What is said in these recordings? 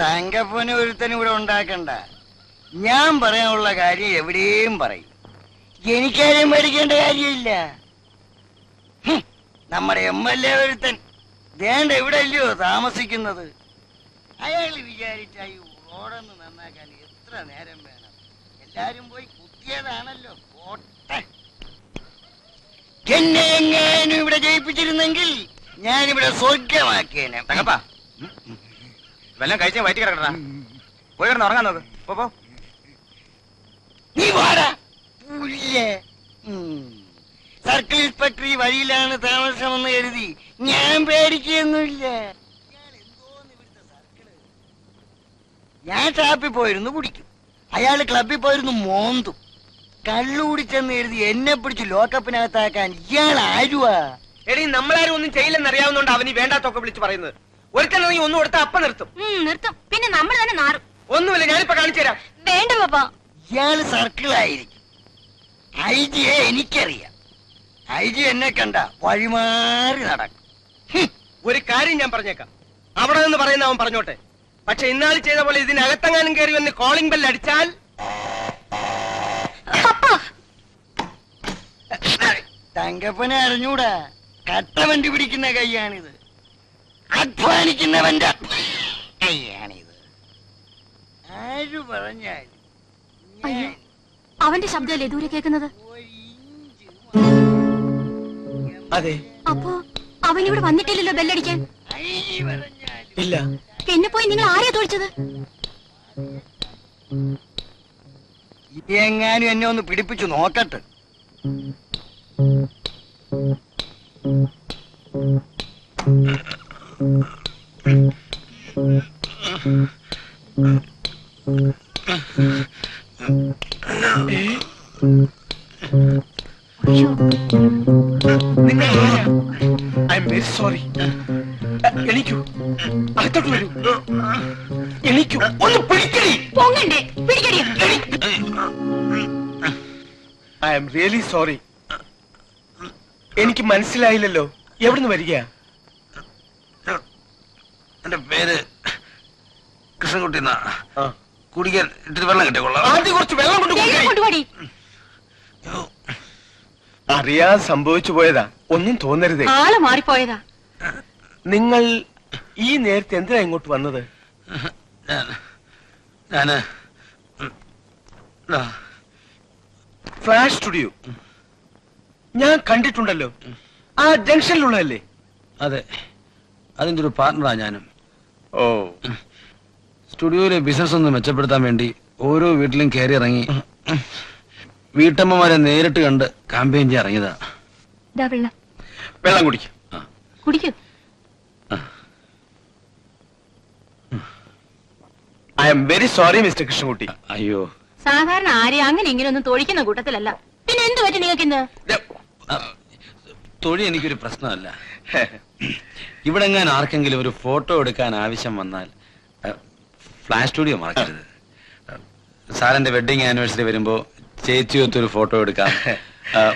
തങ്കപ്പന് ഒരുത്തനും ഇവിടെ ഉണ്ടാക്കണ്ട. ഞാൻ പറയാനുള്ള കാര്യം എവിടെയും പറയും. എനിക്കാരും പേടിക്കേണ്ട കാര്യമില്ല. നമ്മുടെ എം എൽ എ ഒരുത്തൻ. വേണ്ട ഇവിടെ അല്ലയോ താമസിക്കുന്നത്. അയാൾ വിചാരിച്ച ഈ നന്നാക്കാൻ എത്ര നേരം വേണം. എല്ലാരും പോയി കുത്തിയതാണല്ലോ പോട്ടെ. എന്നെ എങ്ങാനും ഇവിടെ ജയിപ്പിച്ചിരുന്നെങ്കിൽ ഞാനിവിടെ സ്വർഗമാക്കിയേനെ തങ്കപ്പാ. വെല്ലം കഴിച്ചാൽ വയറ്റി കിടക്കണ പോയി കിടന്ന് ഉറങ്ങാൻ നോക്ക്. പോ, പോ. നീ വാടാ. പുല്ലേ. സർക്കിൾ ഇൻസ്പെക്ടർ ഈ വഴിയിലാണ് താമസമെന്ന് കരുതി ഞാൻ സർക്കിൾ? ഞാൻ ഷാപ്പിൽ പോയിരുന്നു കുടിക്കും. അയാൾ ക്ലബിൽ പോയിരുന്നു മോന്തും. കള്ളു കുടിച്ചെന്ന് കരുതി എന്നെ പിടിച്ച് ലോക്കപ്പിനകത്താക്കാൻ ഇയാൾ ആരുവാ? എടീ നമ്മളാരും ഒന്നും ചെയ്യില്ലെന്ന് അറിയാവുന്നോണ്ട് അവന് വേണ്ടാത്തൊക്കെ വിളിച്ച് പറയുന്നത്. ഒരുത്തനെങ്കിൽ ഒന്നും കൊടുത്താൽ അപ്പ നിർത്തും. ഉം, നിർത്തും. പിന്നെ നമ്മൾ തന്നെ നാറും. ഒന്നുമില്ല ഞാനിപ്പോ കാണിച്ചു തരാം. വേണ്ട പാപ്പ. ഇയാൾ സർക്കിളായിരിക്കും. ഐ ജിയെ എനിക്കറിയാം. ഐ ജി എന്നെ കണ്ട വഴിമാറി നടക്കും. ഹും. ഒരു കാര്യം ഞാൻ പറഞ്ഞേക്കാം. അവിടെ നിന്ന് പറയുന്ന അവൻ പറഞ്ഞോട്ടെ. പക്ഷെ ഇന്നാൾ ചെയ്ത പോലെ ഇതിനകത്തെങ്ങാനും കയറി വന്ന് കോളിംഗ് ബെൽ അടിച്ചാൽ? തങ്കപ്പനെ അറിഞ്ഞൂടാ. കട്ട വണ്ടി പിടിക്കുന്ന കൈയാണിത്. അധ്വാനിക്കുന്നവന്റെ കൈയാണിത്. ആര് പറഞ്ഞാൽ അയ്യോ അവന്റെ ശബ്ദമല്ലേ ദൂരെ കേൾക്കുന്നത്? അതെ. അപ്പോ അവൻ ഇവിടെ വന്നിട്ടില്ലല്ലോ ബെല്ലടിക്കാൻ? ഇല്ല. പിന്നെ പോയി നിങ്ങൾ ആരെയാ തോളിച്ചത് എങ്ങാനും എന്നെ ഒന്ന് പിടിപ്പിച്ചു നോക്കട്ടെ. എണീക്കൂ. അകത്തോട്ട് വരൂ. എണീക്കൂ. ഒന്ന് പിടിക്കടി. പൊങ്ങണ്ടേ? പിടിക്കടിയോ. I'm really sorry. എനിക്ക് മനസ്സിലായില്ലല്ലോ. എവിടുന്ന് വരിക? എന്റെ പേര് കൃഷ്ണൻകുട്ടി എന്നാ. കുടിക്കാൻ വെള്ളം ആദ്യം കുറച്ച് വെള്ളം അറിയാതെ സംഭവിച്ചു പോയതാ. ഒന്നും തോന്നരുതേ. ആൾ മാറിപ്പോയതാ. നിങ്ങൾ ഈ നേരത്തെ എന്തിനാ ഇങ്ങോട്ട് വന്നത്? ഞാൻ ഞാൻ ഫ്ലാഷ് സ്റ്റുഡിയോ ഞാൻ കണ്ടിട്ടുണ്ടല്ലോ. ആ ജംഗ്ഷനിലുള്ളതല്ലേ? അതെ. അതിന്റെ ഒരു പാർട്ണറാ ഞാനും. ഓ. സ്റ്റുഡിയോയിലെ ബിസിനസ് ഒന്ന് മെച്ചപ്പെടുത്താൻ വേണ്ടി ഓരോ വീട്ടിലും കയറി ഇറങ്ങി. വീട്ടമ്മമാരെ നേരിട്ട് കണ്ട് കാമ്പയിൻ ചെയ്യാൻ ഇറങ്ങിയതാ. വെള്ളം. കുടിക്കും. കുടിക്കൂ. I'm very sorry mister Krishnakutty അയ്യോ. സാധാരണ ആരെയും അങ്ങനെ ഇങ്ങനെയൊന്നും തൊഴിക്കുന്ന കൂട്ടത്തിലല്ല. പിന്നെ എന്ത് പറ്റി നിങ്ങൾക്ക് ഇന്ന്? ആ, തൊഴി എനിക്കൊരു പ്രശ്നമല്ല. ഇവിടെ ഞാൻ ആർക്കെങ്കിലും ഒരു ഫോട്ടോ എടുക്കാൻ ആവശ്യം വന്നാൽ ഫ്ലാഷ് സ്റ്റുഡിയോ മറക്കരുത്. സാറിന്റെ വെഡിങ് ആനിവേഴ്സറി വരുമ്പോ ചേച്ചിയൊത്തൊരു ഫോട്ടോ എടുക്കാം. ആ,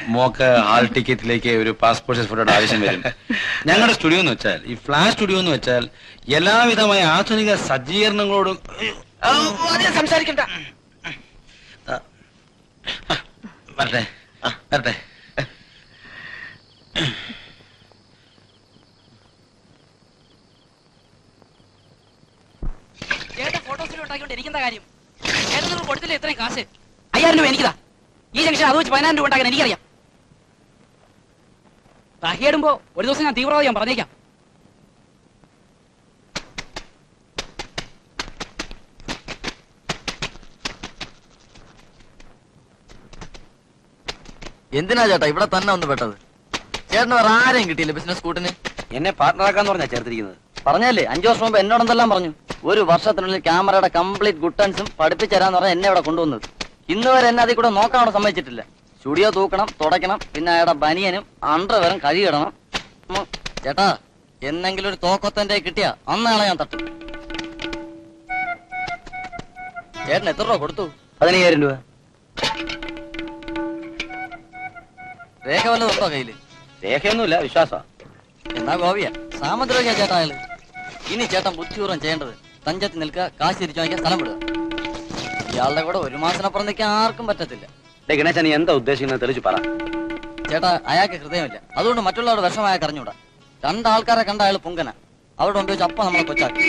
മോക്ക് ഹാൾ ടിക്കറ്റിലേക്ക് ഒരു പാസ്പോർട്ട് സൈസ് ഫോട്ടോയുടെ ആവശ്യം വരും. ഞങ്ങളുടെ സ്റ്റുഡിയോ എന്ന് വെച്ചാൽ ഈ ഫ്ലാഷ് സ്റ്റുഡിയോ എന്ന് വെച്ചാൽ എല്ലാവിധമായ ആധുനിക സജ്ജീകരണങ്ങളോടും സംസാരിക്കണ്ട. വരട്ടെ വരട്ടെ. ചേട്ടൻ ഉണ്ടാക്കിക്കൊണ്ട് കാര്യം. ചേട്ടൻ നിങ്ങൾ കൊടുത്തില്ല ഇത്രയും കാശ്? അയ്യായിരം രൂപ എനിക്കതാ. ഈ ജംഗ്ഷൻ അത് വെച്ച് പതിനായിരം രൂപ ഉണ്ടാക്കാൻ എനിക്കറിയാം. തഹിയിടുമ്പോ ഒരു ദിവസം ഞാൻ തീവ്രവാദി ഞാൻ പറഞ്ഞേക്കാം. എന്തിനാ ചേട്ടാ ഇവിടെ തന്നെ ഒന്ന് പെട്ടത്? ചേട്ടന് വേറെ ആരെയും കിട്ടിയില്ല ബിസിനസ് കൂട്ടിന്? എന്നെ പാർട്ണറാക്കാന്ന് പറഞ്ഞാ ചേർത്തിരിക്കുന്നത്. പറഞ്ഞല്ലേ? അഞ്ചു വർഷം മുമ്പ് എന്നോടെന്തെല്ലാം പറഞ്ഞു? ഒരു വർഷത്തിനുള്ളിൽ ക്യാമറയുടെ കംപ്ലീറ്റ് ഗുട്ടൻസും പഠിപ്പിച്ചരാന്ന് പറഞ്ഞാൽ എന്നെ ഇവിടെ കൊണ്ടുവന്നത്. ഇന്ന് വരെ എന്നെ അതിൽ കൂടെ നോക്കാനോട് സമ്മതിച്ചിട്ടില്ല. ചുടിയോ തൂക്കണം തുടയ്ക്കണം പിന്നെ അയാളുടെ ബനിയനും അണ്ടർവെയറും കഴുകിടണം. ചേട്ടാ എന്നെങ്കിലും ഒരു തോക്കൊത്തന്റെ കിട്ടിയ അന്നാളെ ഞാൻ തട്ടും. ചേട്ടൻ എത്ര രൂപ കൊടുത്തു? പതിനയ്യായിരം രൂപ. രേഖ വല്ലതും ഉണ്ടോ കയ്യിൽ? രേഖയൊന്നുമില്ല വിശ്വാസ എന്നാ ഗോപിയ സാമദ്രോഹിയ ചേട്ടാ അയാൾ. ഇനി ചേട്ടൻ ബുദ്ധിപൂർവം ചെയ്യേണ്ടത് തഞ്ചത്ത് നിൽക്കുക കാശ് തിരിച്ചു വാങ്ങിക്കാൻ സ്ഥലം വിടുക. ഇയാളുടെ കൂടെ ഒരു മാസത്തിനപ്പുറം നിൽക്കാൻ ആർക്കും പറ്റത്തില്ല. ഡേ ഗണേശ നീ എന്താ ഉദ്ദേശിക്കുന്നത് തെളിച്ചു പറ. ചേട്ടാ അയാൾക്ക് ഹൃദയമില്ല. അതുകൊണ്ട് മറ്റുള്ളവരുടെ വിഷമായ കറിഞ്ഞൂടാ രണ്ടാൾക്കാരെ കണ്ട അയാൾ പുങ്കന. അവിടെ കൊണ്ട് വെച്ച് അപ്പ നമ്മളെ കൊച്ചാക്കി.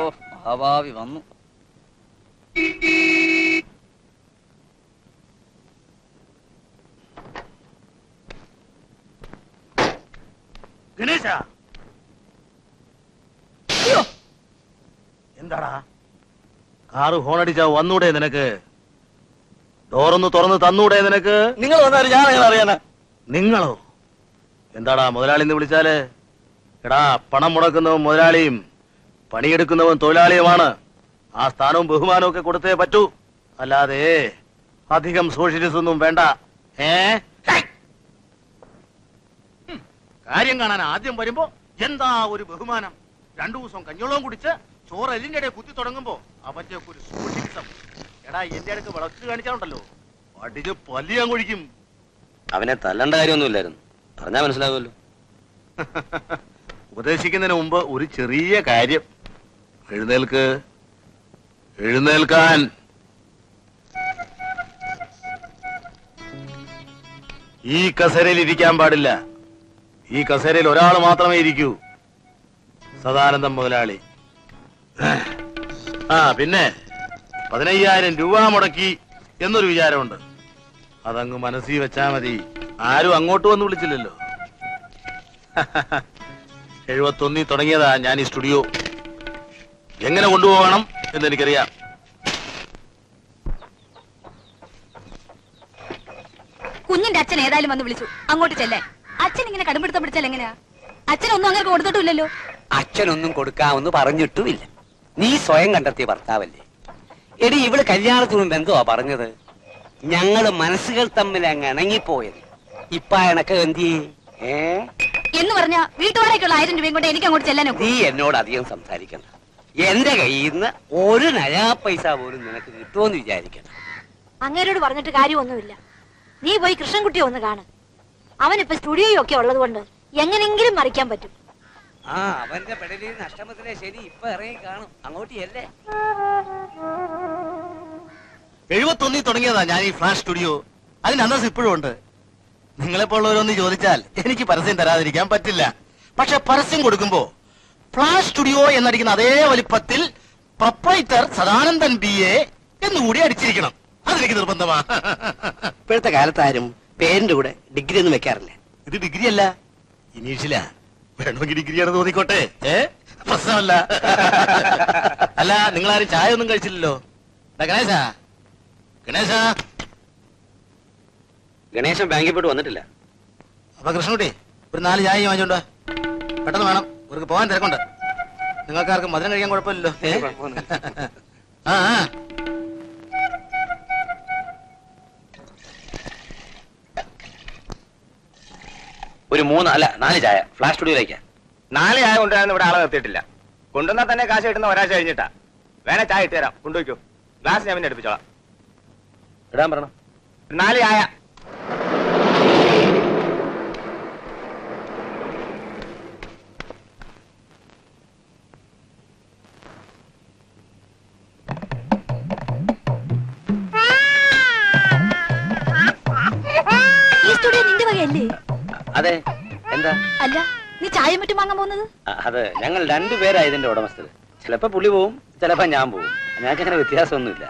ഓ മഹാഭാവി വന്നു. ഗണേശ. എന്താടാ? കാറ് ഹോണടിച്ചാ വന്നൂടെ നിനക്ക്? ഡോറൊന്ന് തുറന്ന് തന്നൂടെ നിനക്ക്? നിങ്ങൾ വന്നാലും ഞാൻ അറിയാനാ. നിങ്ങളോ? എന്താടാ മുതലാളി എന്ന് വിളിച്ചാൽ? എടാ പണം മുടക്കുന്നവൻ മുതലാളിയും പണിയെടുക്കുന്നവൻ തൊഴിലാളിയുമാണ്. ആ സ്ഥാനവും ബഹുമാനവും ഒക്കെ കൊടുത്തേ പറ്റൂ. അല്ലാതെ അധികം സോഷ്യലിസൊന്നും വേണ്ട. ഏ? കാര്യം കാണാൻ ആദ്യം വരുമ്പോ എന്താ ഒരു ബഹുമാനം? രണ്ടു ദിവസം കഞ്ഞോളവും കുടിച്ച് ചോറ് എല്ലിന്റെ ഇടയിൽ കുത്തി തുടങ്ങുമ്പോ അവന്റെ ഒരു സോഷ്യലിസം എടാ എന്റെ അടുക്ക് വിളക്ക് കാണിച്ചാലുണ്ടല്ലോ. അടിച്ച് പലിയാൻ കുഴിക്കും. അവനെ തല്ലണ്ട കാര്യമൊന്നുമില്ലായിരുന്നു. പറഞ്ഞാ മനസ്സിലാവുമല്ലോ. ഉപദേശിക്കുന്നതിന് മുമ്പ് ഒരു ചെറിയ കാര്യം. എഴുന്നേൽക്ക്. എഴുന്നേൽക്കാൻ. ഈ കസേരയിൽ ഇരിക്കാൻ പാടില്ല. ഈ കസേരയിൽ ഒരാൾ മാത്രമേ ഇരിക്കൂ. സദാനന്ദം മുതലാളി. ആ പിന്നെ പതിനയ്യായിരം രൂപ മുടക്കി എന്നൊരു വിചാരമുണ്ട്. അതങ്ങ് മനസ്സിൽ വെച്ചാ മതി. ആരും അങ്ങോട്ട് വന്ന് വിളിച്ചില്ലല്ലോ. എഴുപത്തൊന്നിൽ തുടങ്ങിയതാ ഞാൻ ഈ സ്റ്റുഡിയോ. എങ്ങനെ കൊണ്ടുപോകണം എന്ന് എനിക്കറിയാം കുഞ്ഞിന്റെ അച്ഛൻ ഏതായാലും വന്ന് വിളിച്ചു. അങ്ങോട്ട് ചെല്ലാൻ അച്ഛൻ ഇങ്ങനെ കടുംപിടുത്തം പിടിച്ചാൽ എങ്ങനെയാ? അച്ഛനൊന്നും അങ്ങനെ കൊടുത്തിട്ടില്ലല്ലോ അച്ഛനൊന്നും കൊടുക്കാമെന്ന് പറഞ്ഞിട്ടുമില്ല. നീ സ്വയം കണ്ടെത്തിയ ഭർത്താവല്ലേ? എടി ഇവൾ കല്യാണത്തിന് മുമ്പ് എന്തുവാ പറഞ്ഞത്? ഞങ്ങൾ മനസ്സുകൾ തമ്മിൽ അങ്ങ് ഇണങ്ങിപ്പോയത്. ഇപ്പ എനക്ക് എന്തി ഏ? എന്ന് പറഞ്ഞ വീട്ടുകാരേക്കുള്ള ആയിരം രൂപയും കൊണ്ട് എനിക്ക് അങ്ങോട്ട് ചെല്ലാനോ നീ എന്നോട് അധികം സംസാരിക്കണ്ട. എന്റെ കയ്യിൽ നിന്ന് ഒരു നയാ പൈസ പോലും നിനക്ക് കിട്ടുമെന്ന് വിചാരിക്കണം അങ്ങേരോട് പറഞ്ഞിട്ട് കാര്യമൊന്നുമില്ല. നീ പോയി കൃഷ്ണൻകുട്ടിയെ ഒന്ന് കാണ്. അവനിപ്പോ സ്റ്റുഡിയോയൊക്കെ ഉള്ളതുകൊണ്ട് ഉള്ളത് കൊണ്ട് എങ്ങനെങ്കിലും മറിക്കാൻ പറ്റും. ആ അവന്റെ പെടലിൽ നഷ്ടമത്തിലെ ശരി ഇപ്പൊ ഇറങ്ങി കാണും. അങ്ങോട്ട് അല്ലേ എഴുപത്തൊന്നിൽ തുടങ്ങിയതാ ഞാൻ ഈ ഫ്ലാഷ് സ്റ്റുഡിയോ. അതിന് അന്തസ് ഇപ്പോഴും ഉണ്ട്. നിങ്ങളെപ്പോലുള്ളവരൊന്ന് ചോദിച്ചാൽ എനിക്ക് പരസ്യം തരാതിരിക്കാൻ പറ്റില്ല. പക്ഷെ പരസ്യം കൊടുക്കുമ്പോ ഫ്ലാഷ് സ്റ്റുഡിയോ എന്നടിക്കുന്ന അതേ വലിപ്പത്തിൽ പ്രൊപ്രൈറ്റർ സദാനന്ദൻ ബി എ എന്നുകൂടി അടിച്ചിരിക്കണം. അതെനിക്ക് നിർബന്ധമാ. ഇപ്പോഴത്തെ കാലത്താരും പേരിന്റെ കൂടെ ഡിഗ്രി ഒന്നും വെക്കാറില്ല. ഇത് ഡിഗ്രി അല്ല ഇനീഷ്യലാ. വേണമെങ്കിൽ ഡിഗ്രിയാണ് തോന്നിക്കോട്ടെ. ഏ? പ്രശ്നമല്ല. അല്ല നിങ്ങൾ ആരും ചായ ഒന്നും കഴിച്ചില്ലല്ലോ ഗണേശ. ഗണേശ. ഗണേശൻ ബാങ്കിൽ പോയിട്ട് വന്നിട്ടില്ല. അപ്പൊ കൃഷ്ണകുട്ടി ഒരു നാല് ചായ വാങ്ങിച്ചോണ്ട്. പെട്ടെന്ന് വേണം. ഇവർക്ക് പോകാൻ തിരക്കുണ്ട്. നിങ്ങൾക്കാർക്ക് മധുരം കഴിക്കാൻ കുഴപ്പമില്ലല്ലോ? ആ. ഒരു മൂന്ന് അല്ല നാല് ചായ. ഫ്ലാഷ് സ്റ്റുഡിയോയിലേക്കാ നാല് ചായ കൊണ്ടുവരാൻ ഇവിടെ ആളെ നിർത്തിയിട്ടില്ല. കൊണ്ടുവന്നാൽ തന്നെ കാശ് കിട്ടുന്ന ഒരാഴ്ച കഴിഞ്ഞിട്ടാ. വേണ ചായ ഇട്ട് തരാം. കൊണ്ടുപോയിക്കോ. ഗ്ലാസ് ഞാൻ പിന്നെ എടുപ്പിച്ചോളാം ഇടാൻ പറയണം. ഒരു നാല് ചായ. ചായ മറ്റും വാങ്ങാൻ പോകുന്നത്? അത് ഞങ്ങൾ രണ്ടുപേരാ ഇതിന്റെ ഉടമസ്ഥര്. ചിലപ്പോ പുള്ളി പോവും ചിലപ്പോ ഞാൻ പോവും. ഞങ്ങൾക്ക് അങ്ങനെ വ്യത്യാസമൊന്നുമില്ല.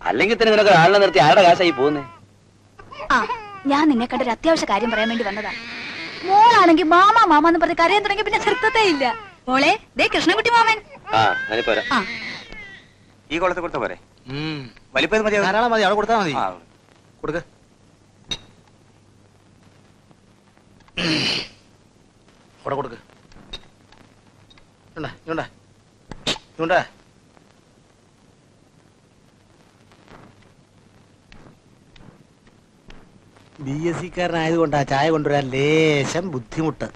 അല്ലെങ്കിൽ തന്നെ നിനക്ക് ആളിനെ നിർത്തി ആരുടെ കാശായി പോകുന്നേ? ആ ഞാൻ നിന്നെ കണ്ട ഒരു അത്യാവശ്യ കാര്യം പറയാൻ വേണ്ടി വന്നതാ. മോളാണെങ്കിൽ മാമ മാമ എന്ന് പറഞ്ഞ് കരയാൻ തുടങ്ങി പിന്നെ നിർത്തത്തേ ഇല്ല. മോളെ ദേ കൃഷ്ണൻകുട്ടി മാമൻ. ആ ഈ കൊള്ളത്തെ കൊടുത്ത പോരെ? ഉം. വലിപ്പം മതി ധാരാളം മതി അവിടെ കൊടുത്താൽ മതി. ആ. കൊടുക്ക. അവിടെ കൊടുക്ക്. ഇങ്ങോട്ടാ, ഇങ്ങോട്ടാ. ഇങ്ങോട്ടാ. ബി എസ് ആ ചായ കൊണ്ടുവരാൻ ലേശം ബുദ്ധിമുട്ട്.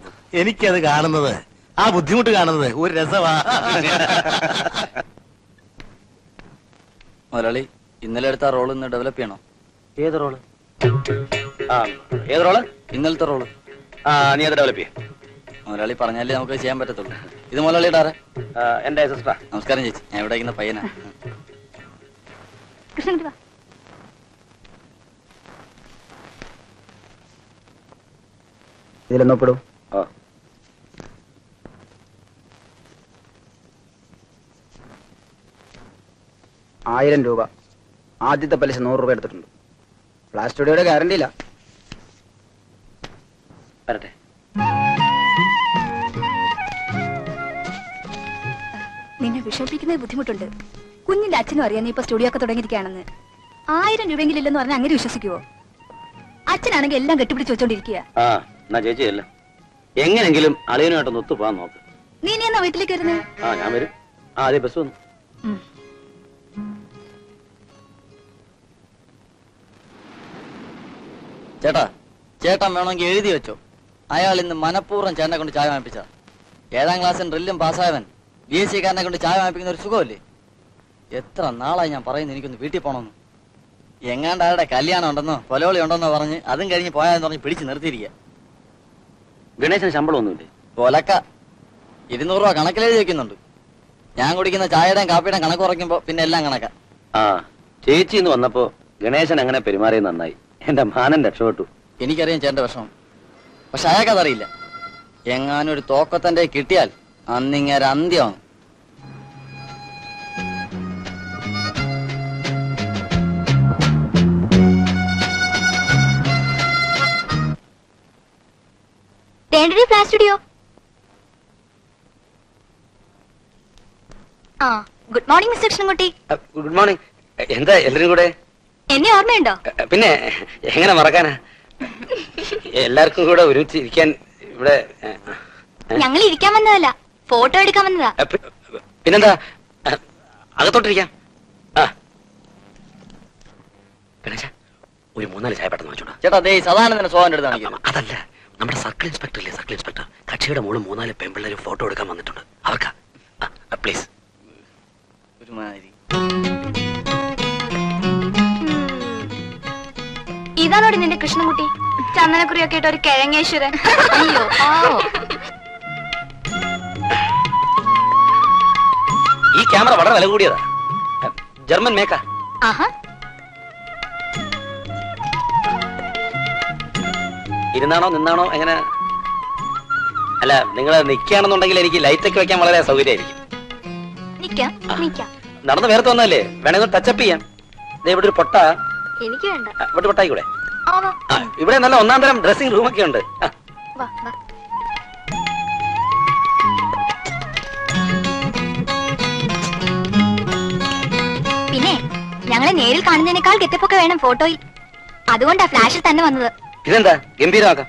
എനിക്കത് കാണുന്നത്. ആ ബുദ്ധിമുട്ട് കാണുന്നത് ഒരു രസമാ. മുതലാളി ഇന്നലെ എടുത്ത റോൾ ഇന്ന് ഡെവലപ്പ് ചെയ്യണോ? ഏത് റോൾ? ആ ഏത് റോൾ? ഇന്നലത്തെ റോൾ. ആ നീ അത് ഡെവലപ്പ് ചെയ്യ. മുതലാളി പറഞ്ഞാലേ നമുക്ക് ചെയ്യാൻ പറ്റത്തുള്ളൂ. ഇത് മുതലാളിയുടെ ആരാ എന്റെ സിസ്റ്ററാ നമസ്കാരം ചേച്ചി. ഞാൻ ഇവിടെ ഇരിക്കുന്ന പയ്യനാ. കൃഷ്ണൻ ആയിരം രൂപ. ആദ്യത്തെ പലിശ നൂറ് രൂപ എടുത്തിട്ടുണ്ട്. ഫ്ലാഷ് ഗ്യാരണ്ടിയില്ല ഗ്യാരണ്ടി ഇല്ല വിഷമിപ്പിക്കുന്നത് ബുദ്ധിമുട്ടുണ്ട്. കുഞ്ഞിന്റെ അച്ഛനും അറിയാൻ ഇപ്പൊ സ്റ്റുഡിയോ ഒക്കെ തുടങ്ങിയിരിക്കുകയാണെന്ന്. ആയിരം രൂപയെങ്കിലും ഇല്ലെന്ന് പറഞ്ഞാൽ അങ്ങനെ വിശ്വസിക്കുവോ? അച്ഛനാണെങ്കിൽ എല്ലാം കെട്ടിപ്പിടിച്ച് വെച്ചോണ്ടിരിക്കുക ആ എന്നാ ചേച്ചിയല്ല എങ്ങനെങ്കിലും അളിയനുമായിട്ടൊന്ന് ഒത്തു പോകാൻ നോക്ക്. നീ ഇനി എന്നാ വീട്ടിലേക്ക് വരുന്നത് ആ ഞാൻ വരും. ആ അതെ ബസ് വന്നു. ചേട്ടാ ചേട്ടൻ വേണമെങ്കിൽ എഴുതി വെച്ചോ. അയാൾ ഇന്ന് മനഃപൂർവം ചേട്ടനെ കൊണ്ട് ചായ വാങ്ങിപ്പിച്ച ഏഴാം ക്ലാസ്സിൽ ഡ്രില്ലും പാസ്സായവൻ. ബി എസ് സിക്കാരനെ കൊണ്ട് ചായ വാങ്ങിപ്പിക്കുന്ന ഒരു സുഖമല്ലേ? എത്ര നാളായി ഞാൻ പറയുന്നു എനിക്കൊന്ന് വീട്ടിൽ പോകണമെന്ന് എങ്ങാണ്ട് ആരുടെ കല്യാണം ഉണ്ടെന്നോ കൊലവളി ഉണ്ടെന്നോ പറഞ്ഞ് അതും കഴിഞ്ഞ് പോയാന്ന് പറഞ്ഞ് പിടിച്ച് നിർത്തിയിരിക്കുക. ഗണേശന് ശമ്പളം ഒന്നുമില്ലേ കൊലക്ക. ഇരുന്നൂറ് രൂപ കണക്കിലെഴുതി വെക്കുന്നുണ്ട്. ഞാൻ കുടിക്കുന്ന ചായയുടെയും കാപ്പിയുടെയും കണക്ക് കുറയ്ക്കുമ്പോ പിന്നെ എല്ലാം കണക്കാ. ആ ചേച്ചി എന്ന് വന്നപ്പോ ഗണേശൻ അങ്ങനെ പെരുമാറിയത് നന്നായി. എന്റെ മാനൻ രക്ഷപ്പെട്ടു. എനിക്കറിയാം ചേട്ടന്റെ വിഷമം. പക്ഷെ അയാൾക്കതറിയില്ല. എങ്ങാനും ഒരു തോക്കത്തന്റെ കിട്ടിയാൽ അന്നിങ്ങര അന്ത്യം. സ്റ്റുഡിയോ ആ good morning mister Krishnankutty. Good morning എന്താ എല്ലാരും കൂടെ? എന്നെ ഓർമ്മയുണ്ടോ? പിന്നെ എങ്ങനെ മറക്കാനാ? എല്ലാവർക്കും കൂടെ ഒരുമിച്ച് ഇരിക്കാൻ ഇവിടെ ഞങ്ങൾ ഇരിക്കാൻ വന്നതല്ല. ഫോട്ടോ എടുക്കാൻ വന്നതാ. പിന്നെന്താ? അകത്തോട്ടിരിക്കാം. ഒരു മൂന്നാൽ ചായ പെട്ടെന്ന് വെച്ചോടാ ചേട്ടാ ദേ സദാനന്ദന്റെ സോഹന്റെ അടുത്ത് കാണിക്കുന്നത് അതല്ല. നമ്മുടെ സർക്കിൾ ഇൻസ്പെക്ടർ ഇല്ലേ സർക്കിൾ ഇൻസ്പെക്ടർ? കക്ഷിയുടെ മോൾ മൂന്നാൽ പെൺപിള്ളേരും ഫോട്ടോ എടുക്കാൻ വന്നിട്ടുണ്ട്. അവർക്കാ. പ്ലീസ്. ഒരുമാതിരി. ഇതാണോടി നിന്റെ കൃഷ്ണൻകുട്ടി? ചന്ദനക്കുറിയൊക്കെ ഇട്ട ഒരു കിഴങ്ങേശ്വരൻ. അയ്യോ ഈ ക്യാമറ വളരെ വില കൂടിയതാ. ജർമ്മൻ മേക്ക. ഇരുന്നാണോ നിന്നാണോ എങ്ങനെ? അല്ല നിങ്ങൾ നിൽക്കുകയാണെന്നുണ്ടെങ്കിൽ എനിക്ക് ലൈറ്റ് ഒക്കെ വെക്കാൻ വളരെ സൗകര്യമായിരിക്കും. നടന്ന് വേർത്ത് വന്നല്ലേ വേണമെങ്കിൽ ടച്ചപ്പ് ചെയ്യാം. ഇവിടെ ഒരു പൊട്ട. എനിക്ക് വേണ്ട. ഇവിടെ പൊട്ടായിക്കൂടെ? ഇവിടെ നല്ല ഒന്നാം തരം ഡ്രസ്സിംഗ് റൂമൊക്കെ ഉണ്ട്. വാ വാ. ഞങ്ങളെ നേരിൽ കാണുന്നതിനേക്കാൾ ഗെറ്റപ്പൊക്കെ വേണം ഫോട്ടോയിൽ. അതുകൊണ്ടാ ഫ്ലാഷിൽ തന്നെ വന്നത്. ഇതെന്താ? ഗംഭീരമാക്കാം.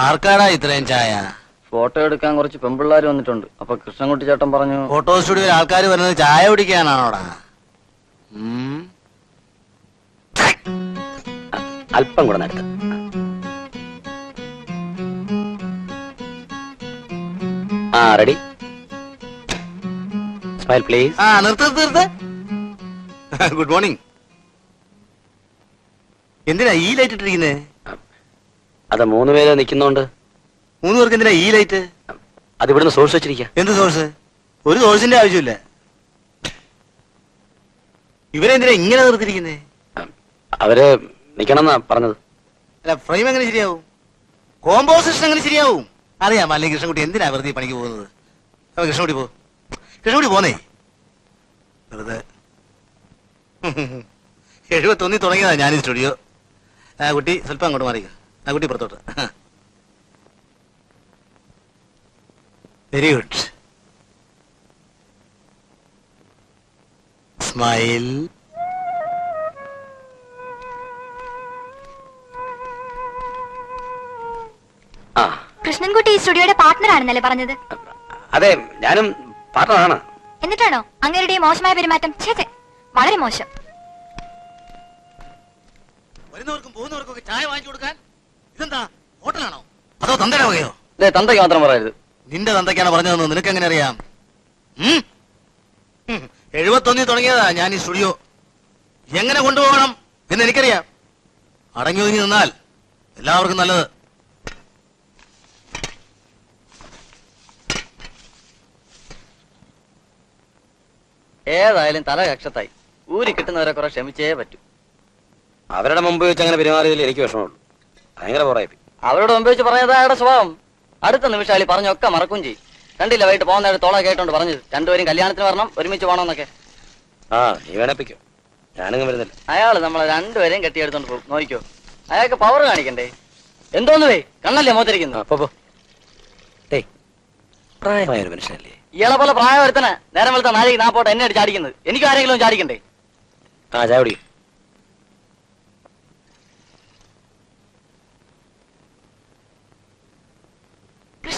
ആർക്കാടാ ഇത്രയും ചായ? ഫോട്ടോ എടുക്കാൻ കുറച്ച് പെമ്പിള്ളാര് വന്നിട്ടുണ്ട്. അപ്പൊ കൃഷ്ണൻകുട്ടി ചേട്ടൻ പറഞ്ഞു ഫോട്ടോ സ്റ്റുഡിയോയിൽ ആൾക്കാർ വരുന്നത് ചായ കുടിക്കാനാണോടാ. അല്പം കൂടെ നടത്ത് ആ റെഡി സ്മൈൽ പ്ലീസ് ആ നിർത്ത് നിർത്ത് ഗുഡ് മോർണിംഗ് എന്തിനാ ഈ ലൈറ്റ് ഇട്ടിരിക്കുന്നേ? അത് മൂന്ന് പേര് നിൽക്കുന്നോണ്ട് മൂന്ന് പേർക്ക് എന്തിനാ ഈ ലൈറ്റ് അത് ഇവിടുന്ന് സോഴ്സ് വെച്ചിരിക്കുക എന്ത് സോഴ്സ് ഒരു സോഴ്സിന്റെ ആവശ്യമില്ല. ഇവരെന്തിനാ ഇങ്ങനെ നിർത്തിയിരിക്കുന്നേ? അവർ നിക്കണമെന്നാ പറഞ്ഞത്. അല്ല ഫ്രെയിം എങ്ങനെ ശരിയാവും? കോമ്പോസിഷൻ എങ്ങനെ ശരിയാവും? അറിയാം അല്ലെങ്കിൽ കൃഷ്ണൻകുട്ടി എന്തിനാ വെറുതെ പണിക്ക് പോകുന്നത്? അപ്പൊ കൃഷ്ണൻകുട്ടി പോ. കൃഷ്ണൻകുട്ടി പോന്നേ. വെറുതെ. എഴുപത്തൊന്നി തുടങ്ങിയതാ ഞാൻ ഈ സ്റ്റുഡിയോ ആ കുട്ടി സ്വല്പം അങ്ങോട്ട് മാറിക്കുക ആ കുട്ടി പുറത്തോട്ട്. വെരി ഗുഡ് സ്മൈൽ ആ. കൃഷ്ണൻകുട്ടി ഈ സ്റ്റുഡിയോയുടെ പാർട്ട്ണർ ആണെന്നല്ലേ പറഞ്ഞത്? അതെ ഞാനും പാർട്ട്ണറാണ്. എന്നിട്ടാണോ? അങ്ങേരുടെ മോശമായ പെരുമാറ്റം. ചേച്ചെ വളരെ മോശം. വരുന്നവർക്കും പോകുന്നവർക്കും ചായ വാങ്ങിച്ചു കൊടുക്കാൻ? ഇതെന്താ? ഹോട്ടലാണോ? അതോ തന്തയുടെ വകയോ? ദേ തന്തയ്ക്ക് മാത്രം പറയരുത്. നിന്റെ തന്തയ്ക്കാണ് പറഞ്ഞതെന്ന് നിനക്ക് എങ്ങനെ അറിയാം. എഴുപത്തൊന്നിൽ തുടങ്ങിയതാ ഞാൻ ഈ സ്റ്റുഡിയോ. എങ്ങനെ കൊണ്ടുപോകണം എന്ന് എനിക്കറിയാം. അടങ്ങി ഒതുങ്ങി നിന്നാൽ എല്ലാവർക്കും നല്ലത്. ഏതായാലും തല കക്ഷത്തായി. ഊരി കിട്ടുന്നവരെ കുറെ ക്ഷമിച്ചേ പറ്റൂ. അവരുടെ മുമ്പ് വെച്ച് അങ്ങനെ പെരുമാറിയതിൽ എനിക്ക് വിഷമമുള്ളൂ ഭയങ്കര പുറകെ അവരോട് മുമ്പ് വെച്ച് പറഞ്ഞതാ അയാളുടെ സ്വഭാവം. അടുത്ത നിമിഷം അയാൾ പറഞ്ഞൊക്കെ മറക്കും ചെയ്യും. കണ്ടില്ല വൈകിട്ട് പോകുന്ന തോള കേട്ടോണ്ട് പറഞ്ഞത്? രണ്ടുപേരും കല്യാണത്തിന് വരണം ഒരുമിച്ച് പോകണമെന്നൊക്കെ ആ നീ വേണപ്പിക്കോ ഞാനും വരുന്നില്ല. അയാൾ നമ്മളെ രണ്ടുപേരെയും കെട്ടിയെടുത്തോണ്ട് പോകും. നോക്കിക്കോ അയാൾക്ക് പവർ കാണിക്കണ്ടേ? എന്തോന്ന് വേ? കണ്ണല്ലേ മോത്തിരിക്കുന്നു പ്രായമായ ഒരു മനുഷ്യനല്ലേ? ഇയാളെ പോലെ പ്രായം വരുത്തന നേരം വെളുത്ത നാലേക്ക് നാ പോട്ടെ എന്നെ അടിച്ചാടിക്കുന്നത് എനിക്ക് ആരെങ്കിലും ചാടിക്കണ്ടേ? ആ ചായ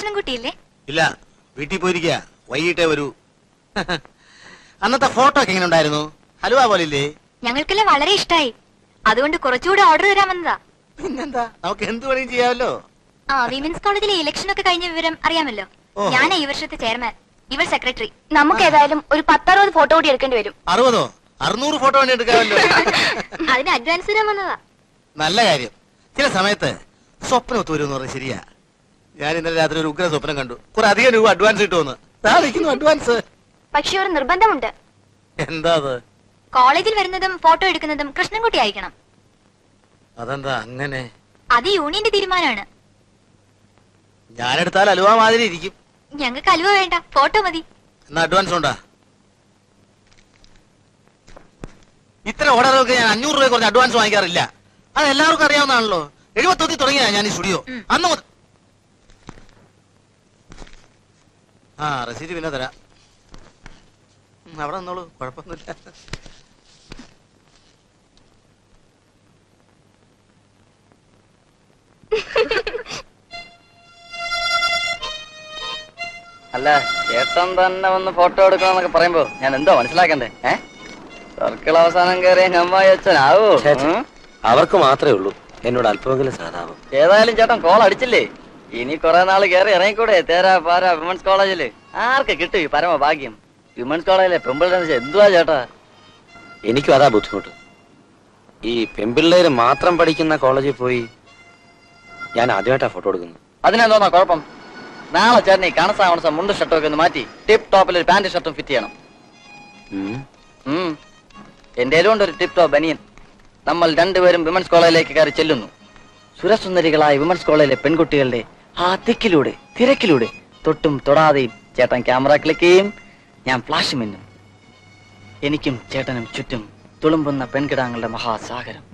കൃഷ്ണൻകുട്ടിയില്ലേ ഇല്ല വീട്ടിൽ പോയിരിക്കുക വൈകിട്ടേ വരൂ. അന്നത്തെ ഫോട്ടോ ഒക്കെ എങ്ങനെ ഉണ്ടായിരുന്നു? ഹലുവ പോലില്ലേ? ഞങ്ങൾക്കെല്ലാം വളരെ ഇഷ്ടായി. അതുകൊണ്ട് കുറച്ചുകൂടെ ഓർഡർ തരാൻ വന്നതാ. പിന്നെന്താ? നമുക്ക് എന്ത് വേണേലും ചെയ്യാമല്ലോ. ആ വിമൻസ് കോളേജിലെ ഇലക്ഷൻ ഒക്കെ കഴിഞ്ഞ വിവരം അറിയാമല്ലോ. ഞാനാ ഈ വർഷത്തെ ചെയർമാൻ ഇവർ സെക്രട്ടറി നമുക്ക് ഏതായാലും ഒരു പത്തറുപത് ഫോട്ടോ കൂടി എടുക്കേണ്ടി വരും. അറുപതോ? അറുന്നൂറ് ഫോട്ടോ വേണ്ടി എടുക്കാമല്ലോ. അതിന് അഡ്വാൻസ് തരാൻ വന്നതാ. നല്ല കാര്യം. ചില സമയത്ത് സ്വപ്നം ഒത്തുവരും എന്ന് പറഞ്ഞാൽ ശരിയാ. ഞാൻ ഇന്നലെ രാത്രി ഒരു ഉഗ്ര സ്വപ്നം കണ്ടു. കുറെ അധികം രൂപ അഡ്വാൻസ് കിട്ടുമെന്ന് നിൽക്കുന്നു അഡ്വാൻസ് പക്ഷെ ഒരു നിർബന്ധമുണ്ട്. എന്താ അത്? കോളേജിൽ വരുന്നതും ഫോട്ടോ എടുക്കുന്നതും കൃഷ്ണൻകുട്ടി ആയിരിക്കണം. അതെന്താ അങ്ങനെ? അത് യൂണിയന്റെ തീരുമാനമാണ്. ഞാനെടുത്താൽ അലുവ മാതിരി ഇരിക്കും. ഞങ്ങൾക്ക് അലുവ വേണ്ട ഫോട്ടോ മതി. എന്നാ അഡ്വാൻസ് ഉണ്ടാ? ഇത്ര ഓർഡറുകൾക്ക് ഞാൻ അഞ്ഞൂറ് രൂപ കുറച്ച് അഡ്വാൻസ് വാങ്ങിക്കാറില്ല. അത് എല്ലാവർക്കും അറിയാവുന്നതാണല്ലോ. എഴുപത്തൊന്നിൽ തുടങ്ങിയ ഞാൻ ഈ സ്റ്റുഡിയോ. അന്ന് ആ റെസീറ്റ് പിന്നെ തരാം. അവിടെ നിന്നോളൂ കുഴപ്പമൊന്നുമില്ല. അല്ല ചേട്ടൻ തന്നെ വന്ന് ഫോട്ടോ എടുക്കണമെന്നൊക്കെ പറയുമ്പോ ഞാൻ എന്തോ മനസ്സിലാക്കണ്ടേ? ഏ? സർക്കിൾ അവസാനം കയറിയ ഞമ്മായി അച്ഛനാവോ അവർക്ക് മാത്രമേ ഉള്ളൂ. എന്നോട് അല്പമെങ്കിലും സാധാവും. ഏതായാലും ചേട്ടൻ കോൾ അടിച്ചില്ലേ? ഇനി കുറെ നാൾ കേറി ഇറങ്ങിക്കൂടെ തേരാ പാര വിമൻസ് കോളേജിൽ. ആർക്ക് കിട്ടും ഈ പരമ ഭാഗ്യം വിമൻസ് കോളേജിലെ പെമ്പിള്ളേരെ എന്തുവാ ചേട്ടാ? എനിക്കും അതാ ബുദ്ധിമുട്ട്. ഈ പെമ്പിള്ളേര് മാത്രം പഠിക്കുന്ന കോളേജിൽ പോയി ഞാൻ ആദ്യമായിട്ടാ ഫോട്ടോ എടുക്കുന്നത്. അതിനെന്തോന്നാ കുഴപ്പം? നാളെ ചേട്ടനെ ഈ കണസ കണസ മുണ്ട് ഷർട്ടൊക്കെ ഒന്ന് മാറ്റി ടിപ്പ് ടോപ്പിൽ ഒരു പാന്റ് ഷർട്ടും ഫിറ്റ് ചെയ്യണം. എന്റെ ഉണ്ട് ഒരു ടിപ്പ് ടോപ്പ് ബനിയൻ നമ്മൾ രണ്ടുപേരും വിമൻസ് കോളേജിലേക്ക് കയറി ചെല്ലുന്നു. സുരസുന്ദരികളായ വിമൻസ് കോളേജിലെ പെൺകുട്ടികളുടെ ആ തിക്കിലൂടെ തിരക്കിലൂടെ തൊട്ടും തൊടാതെയും ചേട്ടൻ ക്യാമറ ക്ലിക്ക് ചെയ്യും ഞാൻ ഫ്ലാഷ് മിന്നും. എനിക്കും ചേട്ടനും ചുറ്റും തുളുമ്പുന്ന പെൺകിടാങ്ങളുടെ മഹാസാഗരം.